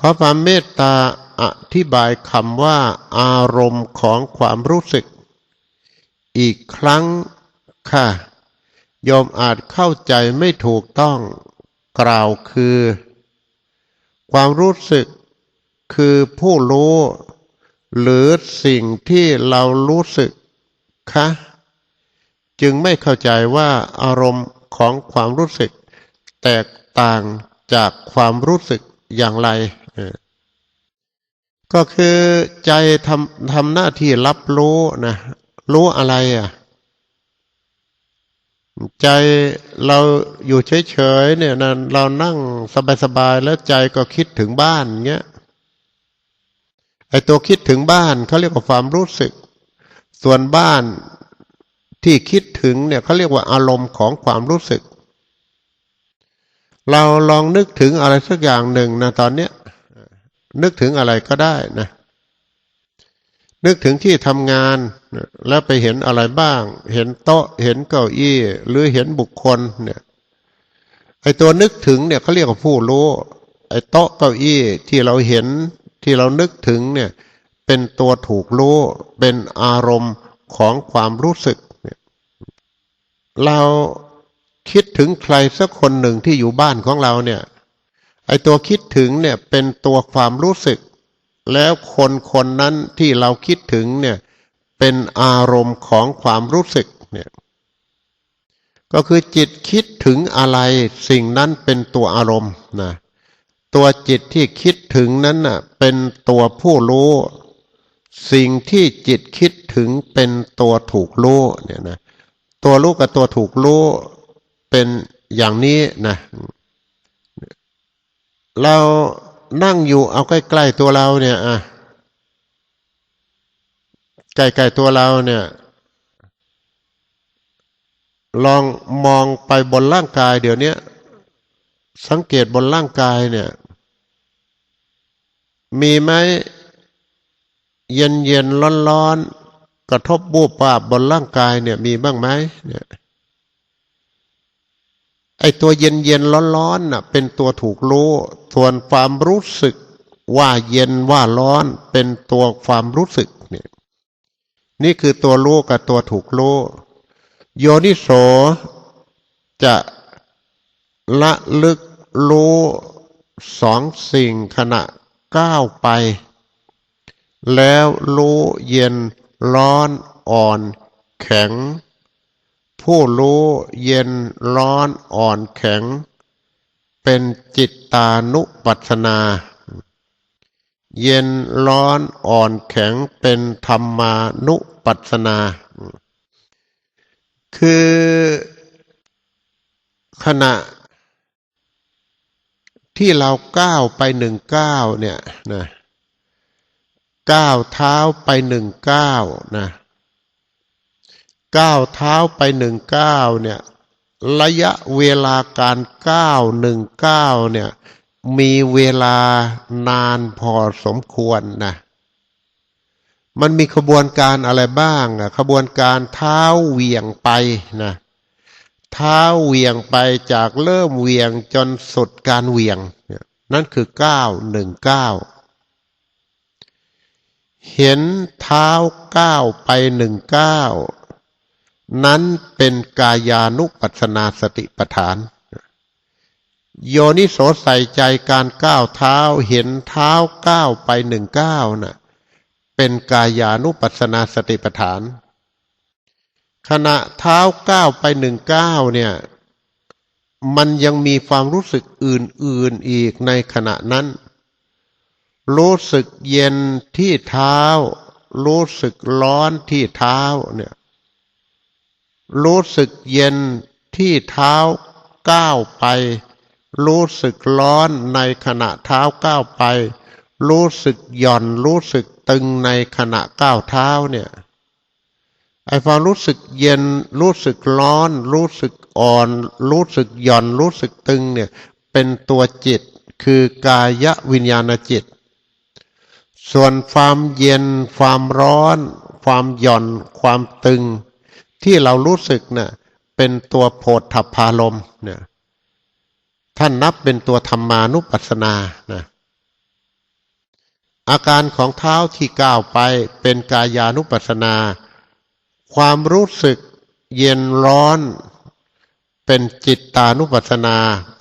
ขอความเมตตาอธิบายคำว่า อารมณ์ของความรู้สึก อีกครั้งค่ะโยมอาจเข้าใจไม่ถูกต้องกล่าวคือ ความรู้สึกคือผู้รู้ หรือสิ่งที่เรารู้สึกคะจึงไม่เข้าใจว่าอารมณ์ของความรู้สึก แตกต่างจากความรู้สึกอย่างไร ก็คือใจทำทำหน้าที่รับรู้นะ รู้อะไรอะ ใจเราอยู่เฉยๆเนี่ยนะเรานั่งสบายๆแล้วใจก็คิดถึงบ้านเงี้ยไอตัวคิดถึงบ้านเขาเรียกว่าความรู้สึก ส่วนบ้านที่คิดถึงเนี่ยเขาเรียกว่าอารมณ์ของความรู้สึก เราลองนึกถึงอะไรสักอย่างหนึ่งนะตอนเนี้ย นึกถึงอะไรก็ได้นะนึกถึงที่ทำงานแล้วไปเห็นอะไรบ้าง เห็นโต๊ะเห็นเก้าอี้ หรือเห็นบุคคลเนี่ยไอตัวนึกถึงเนี่ยเขาเรียกว่าผู้รู้ ไอโต๊ะเก้าอี้ที่เราเห็นที่เรานึกถึงเนี่ยเป็นตัวถูกรู้ เป็นอารมณ์ของความรู้สึกเนี่ยเราคิดถึงใครสักคนหนึ่งที่อยู่บ้านของเราเนี่ย ไอตัวคิดถึงเนี่ยเป็นตัวความรู้สึก แล้วคนคนนั้นที่เราคิดถึงเนี่ยเป็นอารมณ์ของความรู้สึกเนี่ยก็คือจิตคิดถึงอะไรสิ่งนั้นเป็นตัวอารมณ์นะตัวจิตที่คิดถึงนั้นน่ะเป็นตัวผู้รู้ สิ่งที่จิตคิดถึงเป็นตัวถูกรู้เนี่ยนะตัวรู้กับตัวถูกรู้เป็นอย่างนี้นะ เรานั่งอยู่เอาใกล้ๆตัวเราเนี่ยอะใกล้ๆตัวเราเนี่ย ลองมองไปบนร่างกาย เดี๋ยวนี้สังเกตบนร่างกายเนี่ย มีไหมเย็นเย็นร้อนร้อนกระทบบูบปาบบนร่างกายเนี่ย มีบ้างไหมเนี่ย ไอ้ตัวเย็นเย็นร้อนร้อนน่ะเป็นตัวถูกรู้ ส่วนความรู้สึกว่าเย็นว่าร้อนเป็นตัวความรู้สึกเนี่ยนี่คือตัวรู้กับตัวถูกรู้โยนิโสจะละลึกรู้สองสิ่งขณะก้าวไป แล้วรู้เย็นร้อนอ่อน แข็ง ผู้รู้เย็นร้อนอ่อนแข็ง เป็นจิตตานุปัสสนา เย็นร้อนอ่อนแข็งเป็นธรรมานุปัสสนา คือขณะที่เราก้าวไปหนึ่งก้าวเนี่ยนะก้าวเท้าไปหนึ่งก้าวนะ ก้าวเท้าไปหนึ่งก้าวเนี่ยระยะเวลาการก้าวหนึ่งก้าวเนี่ยมีเวลานานพอสมควรนะมันมีขบวนการอะไรบ้างอะขบวนการเท้าเหวี่ยงไปนะเท้าเหวี่ยงไปจากเริ่มเหวี่ยงจนสุดการเหวี่ยง นั่นคือเก้าหนึ่งเก้าเห็นเท้าก้าวไปหนึ่งก้าว นั้นเป็นกายานุปัสนาสติปฐาน โยนิโสใส่ใจการก้าวเท้าเห็นเท้าก้าวไปหนึ่งก้าวน่ะเป็นกายานุปัสนาสติปฐาน ขณะเท้าก้าวไปหนึ่งก้าวเนี่ย มันยังมีความรู้สึกอื่นๆอีกในขณะนั้น รู้สึกเย็นที่เท้า รู้สึกร้อนที่เท้าเนี่ย รู้สึกเย็นที่เท้าก้าวไป รู้สึกร้อนในขณะเท้าก้าวไป รู้สึกหย่อนรู้สึกตึงในขณะก้าวเท้าเนี่ยไอ้ความรู้สึกเย็นรู้สึกร้อน รู้สึกอ่อน รู้สึกหย่อนรู้สึกตึงเนี่ยเป็นตัวจิตคือกายวิญญาณจิต ส่วนความเย็น ความร้อน ความหย่อน ความตึง ที่เรารู้สึกเนี่ยเป็นตัวโพธพารมเนี่ยท่านนับเป็นตัวธรรมานุปัสสนานะอาการของเท้าที่ก้าวไปเป็นกายานุปัสสนา ความรู้สึกเย็นร้อน เป็นจิตตานุปัสสนา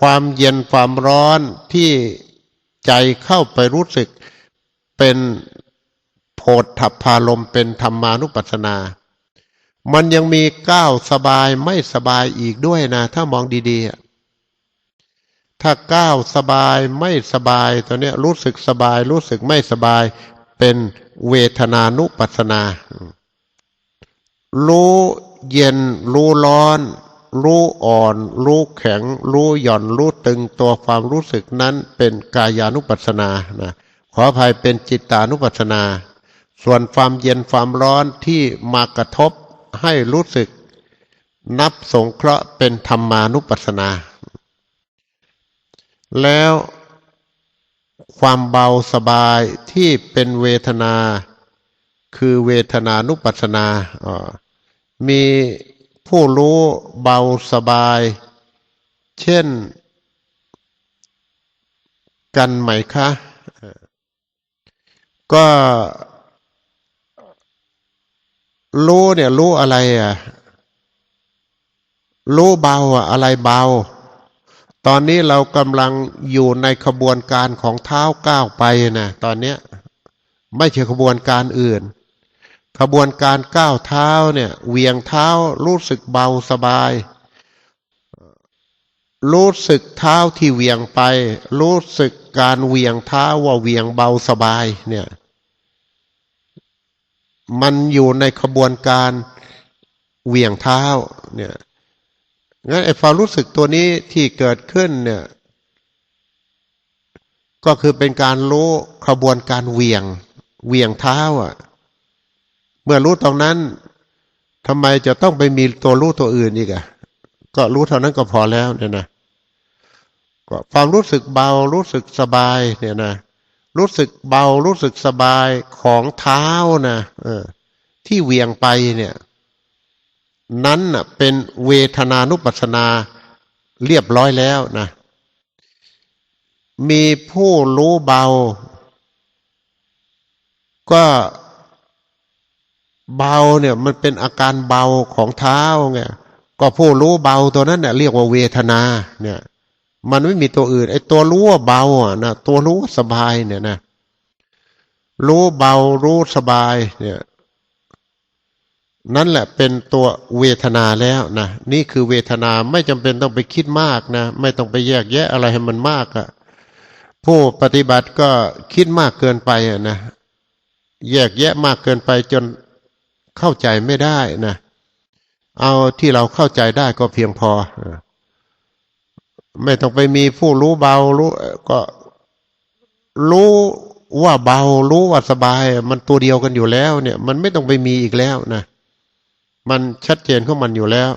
ความเย็นความร้อนที่ใจเข้าไปรู้สึกเป็นโพธพารมเป็นธรรมานุปัสสนา มันยังมีก้าวสบายไม่สบายอีกด้วยนะ ถ้ามองดีๆ ถ้าก้าวสบายไม่สบายตัวเนี้ยรู้สึกสบาย รู้สึกไม่สบาย เป็นเวทนานุปัสนา รู้เย็น รู้ร้อน รู้อ่อน รู้แข็ง รู้หย่อน รู้ตึงตัวความรู้สึกนั้นเป็นกายานุปัสนานะขออภัยเป็นจิตตานุปัสนา ส่วนความเย็นความร้อนที่มากระทบ ให้รู้สึก นับสงเคราะห์เป็นธรรมานุปัสสนา แล้วความเบาสบายที่เป็นเวทนา คือเวทนานุปัสสนาอ่ามีผู้รู้เบาสบาย เช่นกันไหมคะ ก็ รู้เนี่ยรู้อะไรอะ รู้เบาอะ อะไรเบา ตอนนี้เรากำลังอยู่ในขบวนการของเท้าก้าวไปนะตอนเนี้ยไม่ใช่ขบวนการอื่น ขบวนการก้าวเท้าเนี่ยเหวียงเท้ารู้สึกเบาสบาย รู้สึกเท้าที่เหวียงไป รู้สึกการเหวียงเท้าว่าเหวียงเบาสบายเนี่ย มันอยู่ในขบวนการเหวี่ยงเท้าเนี่ยงั้นไอ้ความรู้สึกตัวนี้ที่เกิดขึ้นเนี่ย ก็คือเป็นการรู้ขบวนการเหวี่ยงเหวี่ยงเท้าอะ เมื่อรู้ตรงนั้นทำไมจะต้องไปมีตัวรู้ตัวอื่นอีกอะก็รู้เท่านั้นก็พอแล้วเนี่ยนะก็ความรู้สึกเบารู้สึกสบายเนี่ยนะ รู้สึกเบารู้สึกสบายของเท้านะเออ ที่เหวียงไปเนี่ย นั้นน่ะเป็นเวทนานุปัสสนาเรียบร้อยแล้วนะ มีผู้รู้เบา ก็เบาเนี่ยมันเป็นอาการเบาของเท้าไงก็ผู้รู้เบาตัวนั้นเนี่ยเรียกว่าเวทนาเนี่ย มันไม่มีตัวอื่น ไอ้ตัวรู้ว่าเบาอะนะตัวรู้สบายเนี่ยนะรู้เบารู้สบาย เนี่ย นั่นแหละเป็นตัวเวทนาแล้วนะนี่คือเวทนาไม่จำเป็นต้องไปคิดมากนะไม่ต้องไปแยกแยะอะไรให้มันมากอะผู้ปฏิบัติก็คิดมากเกินไปอะนะแยกแยะมากเกินไปจนเข้าใจไม่ได้นะเอาที่เราเข้าใจได้ก็เพียงพอ ไม่ต้องไปมีผู้รู้เบารู้ก็รู้ว่าเบา รู้ว่าสบาย มันตัวเดียวกันอยู่แล้ว เนี่ย มันไม่ต้องไปมีอีกแล้วนะมันชัดเจนของมันอยู่แล้ว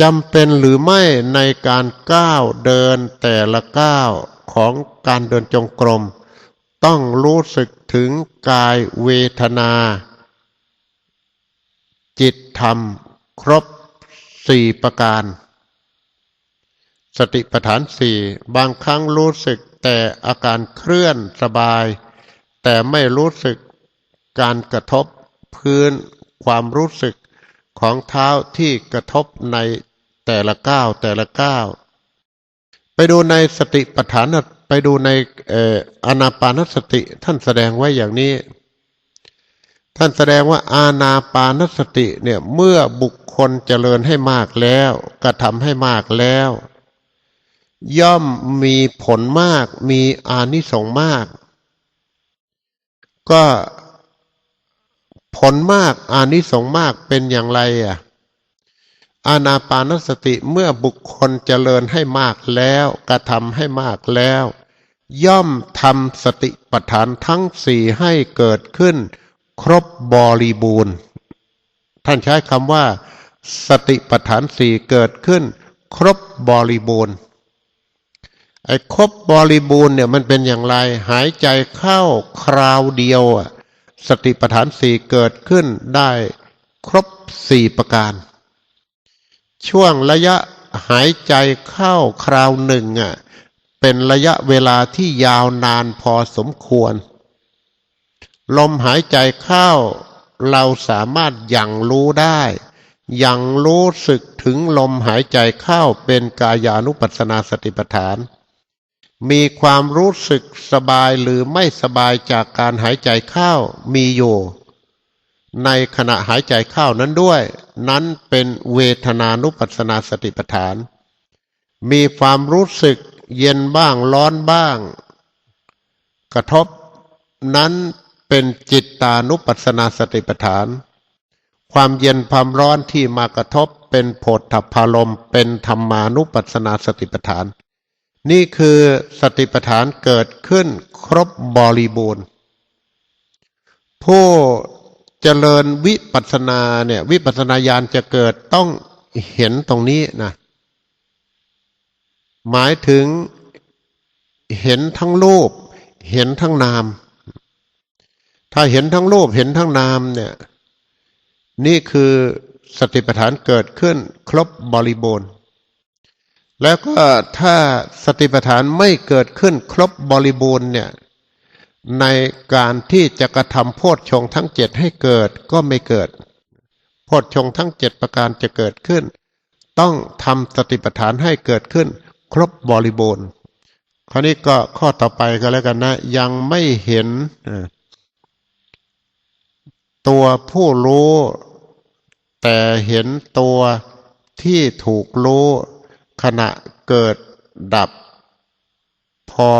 จำเป็นหรือไม่ในการก้าวเดินแต่ละก้าวของการเดินจงกรม ต้องรู้สึกถึงกายเวทนา จิตธรรม ครบสี่ประการ สติปัฏฐานสี่บางครั้งรู้สึกแต่อาการเคลื่อนสบาย แต่ไม่รู้สึกการกระทบพื้นความรู้สึกของเท้าที่กระทบในแต่ละก้าวแต่ละก้าวไปดูในสติปัฏฐานไปดูในอออนาปานสติท่านแสดงไว้อย่างนี้ ท่านแสดงว่าอาณาปานสติเนี่ยเมื่อบุคคลเจริญให้มากแล้ว กระทำให้มากแล้ว ย่อมมีผลมาก มีอานิสงส์มาก ก็ผลมากอานิสงส์มากเป็นอย่างไรอะอานาปานสติเมื่อบุคคลเจริญให้มากแล้วกระทำให้มากแล้ว ย่อมทำสติปัฏฐานทั้งสี่ให้เกิดขึ้น ครบบริบูรณ์ ท่านใช้คำว่า สติปัฏฐานสี่เกิดขึ้น ครบบริบูรณ์ ไอ้ครบบริบูรณ์เนี่ยมันเป็นอย่างไร หายใจเข้าคราวเดียวอะสติปัฏฐานสี่เกิดขึ้นได้ครบสี่ประการ ช่วงระยะหายใจเข้าคราวหนึ่งอะเป็นระยะเวลาที่ยาวนานพอสมควร ลมหายใจเข้าเราสามารถยังรู้ได้ยังรู้สึกถึงลมหายใจเข้าเป็นกายานุปัสสนาสติปัฏฐาน มีความรู้สึกสบายหรือไม่สบายจากการหายใจเข้ามีอยู่ ในขณะหายใจเข้านั้นด้วย นั้นเป็นเวทนานุปัสสนาสติปัฏฐาน มีความรู้สึกเย็นบ้างร้อนบ้าง กระทบ นั้นเป็นจิตตานุปัสสนาสติปัฏฐาน ความเย็นความร้อนที่มากระทบเป็นโผฏฐพารมเป็นธรรมานุปัสสนาสติปัฏฐาน นี่คือสติปัฏฐานเกิดขึ้นครบบริบูรณ์ ผู้เจริญวิปัสสนาเนี่ยวิปัสสนาญาณจะเกิดต้องเห็นตรงนี้นะหมายถึงเห็นทั้งรูป เห็นทั้งนาม ถ้าเห็นทั้งรูปเห็นทั้งนามเนี่ยนี่คือสติปัฏฐานเกิดขึ้นครบบริบูรณ์ แล้วก็ถ้าสติปัฏฐานไม่เกิดขึ้นครบบริบูรณ์เนี่ยในการที่จะกระทำโพชฌงทั้งเจ็ดให้เกิดก็ไม่เกิด โพชฌงทั้งเจ็ดประการจะเกิดขึ้น ต้องทำสติปัฏฐานให้เกิดขึ้น ครบบริบูรณ์คราวนี้ก็ข้อต่อไปก็แล้วกันนะ ยังไม่เห็นตัวผู้รู้ แต่เห็นตัวที่ถูกรู้ ขณะเกิดดับ พอ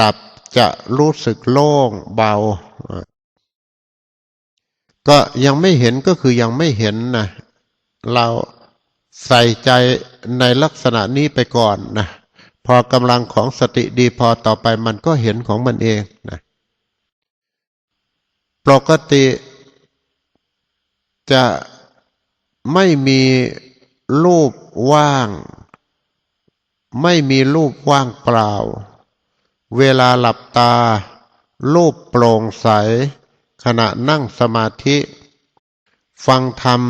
ดับจะรู้สึกโล่งเบา ก็ยังไม่เห็นก็คือยังไม่เห็นนะเราใส่ใจในลักษณะนี้ไปก่อนนะพอกำลังของสติดีพอต่อไปมันก็เห็นของมันเองนะปกติจะไม่มี รูปว่าง ไม่มีรูปว่างเปล่า เวลาหลับตา รูปโปร่งใส ขณะนั่งสมาธิ ฟังธรรม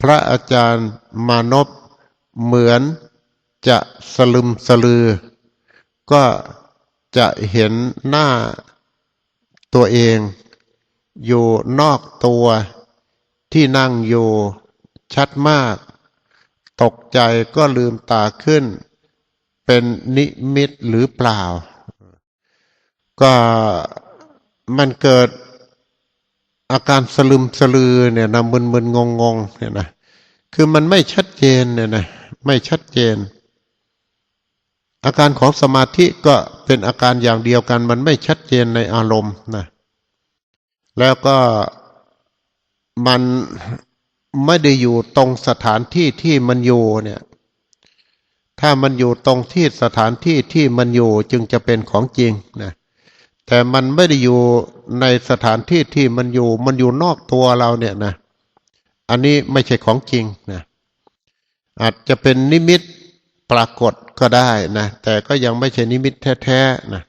พระอาจารย์มานพเหมือนจะสลึมสลือ ก็จะเห็นหน้าตัวเอง อยู่นอกตัวที่นั่งอยู่ชัดมาก ตกใจก็ลืมตาขึ้น เป็นนิมิตหรือเปล่า ก็มันเกิดอาการสลึมสลือเนี่ยนะมึนมึนงงงงๆเนี่ยนะคือมันไม่ชัดเจนเนี่ยนะไม่ชัดเจน อาการของสมาธิก็เป็นอาการอย่างเดียวกัน มันไม่ชัดเจนในอารมณ์นะแล้วก็มัน ไม่ได้อยู่ตรงสถานที่ที่มันอยู่เนี่ย ถ้ามันอยู่ตรงที่สถานที่ที่มันอยู่จึงจะเป็นของจริงนะแต่มันไม่ได้อยู่ในสถานที่ที่มันอยู่ มันอยู่นอกตัวเราเนี่ยนะ อันนี้ไม่ใช่ของจริงนะ อาจจะเป็นนิมิตปรากฏก็ได้นะ แต่ก็ยังไม่ใช่นิมิตแท้ๆนะ